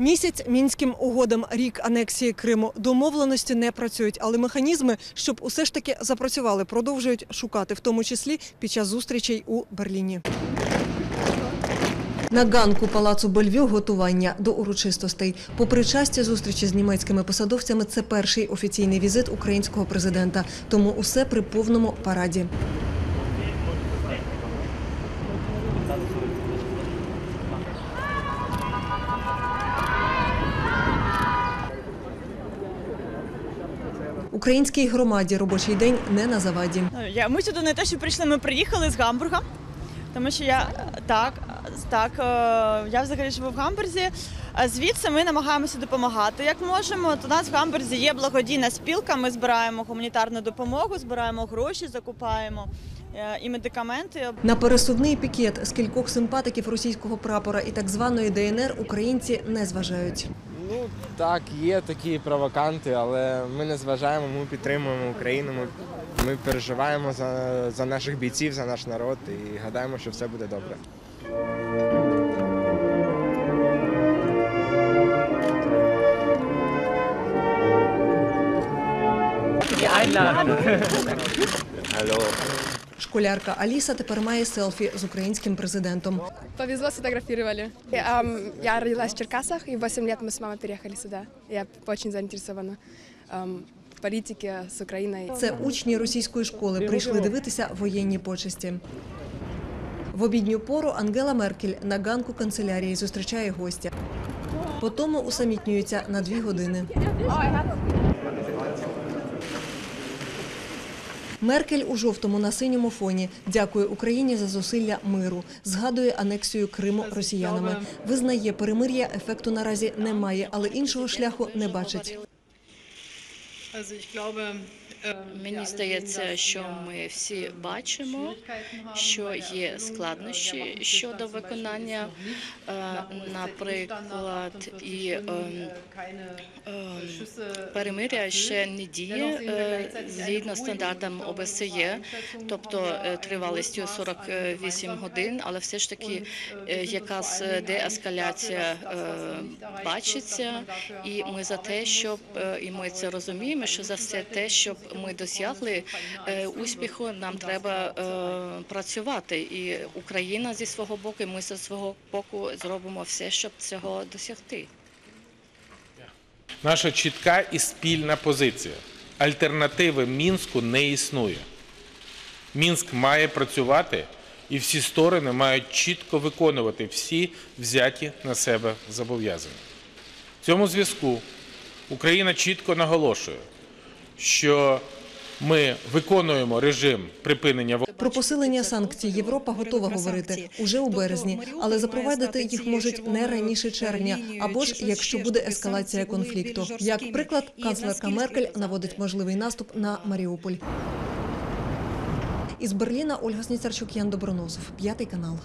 Місяць мінським угодам, рік анексії Криму. Домовленості не працюють, але механізми, щоб усе ж таки запрацювали, продовжують шукати, в тому числі під час зустрічей у Берліні. На ганку палацу Бельвю готування до урочистостей. Попри часті зустрічі з німецькими посадовцями, це перший офіційний візит українського президента. Тому усе при повному параді. Українській громаді робочий день не на заваді. Я, ми сюди не те, що прийшли, ми приїхали з Гамбурга. Тому що я так, так, е, я взагалі живу в Гамбурзі. Звідси ми намагаємося допомагати як можемо. У нас в Гамбурзі є благодійна спілка. Ми збираємо гуманітарну допомогу, збираємо гроші, закупаємо е, і медикаменти. На пересувний пікет з кількох симпатиків російського прапора і так званої ДНР українці не зважають. Ну так, є такі провоканти, але ми не зважаємо, ми підтримуємо Україну. Ми, ми переживаємо за, за наших бійців, за наш народ і гадаємо, що все буде добре. Алло. Школярка Аліса тепер має селфі з українським президентом. Повезло, сфотографировали. Эм, Я родилась в Черкасах, и в 8 лет мы с мамой переехали сюда. Я очень заинтересована эм, в политике с Украиной. Це учні російської школи прийшли дивитися воєнні почесті. В обідню пору Ангела Меркель на ганку канцелярії зустрічає гостя. Потому усамітнюються на дві години. Меркель у жовтому на синьому фоні дякує Україні за зусилля миру. Згадує анексію Криму росіянами. Визнає перемир'я ефекту наразі немає, але іншого шляху не бачить. Мені здається, що ми всі бачимо, що є складнощі щодо виконання, Е, наприклад, і ем, ем, перемиря ще не діє е, згідно стандартам ОБСЄ, тобто е, тривалістю 48 годин, але все ж таки е, якась деескаляція е, бачиться, і ми за те, щоб е, і ми це розуміємо, що за все те, щоб ми досягли е, успіху, нам треба е, працювати. І Україна зі свого боку, і ми зі свого боку зробимо все, щоб цього досягти. Наша чітка і спільна позиція. Альтернативи Мінську не існує. Мінськ має працювати, і всі сторони мають чітко виконувати всі взяті на себе зобов'язання. В цьому зв'язку Україна чітко наголошує, що ми виконуємо режим припинення. Про посилення санкцій Європа готова говорити уже у березні, але запровадити їх можуть не раніше червня, або ж якщо буде ескалація конфлікту. Як приклад, канцлерка Меркель наводить можливий наступ на Маріуполь. Із Берліна Ольга Сніцарчук, Ян Доброносов, п'ятий канал.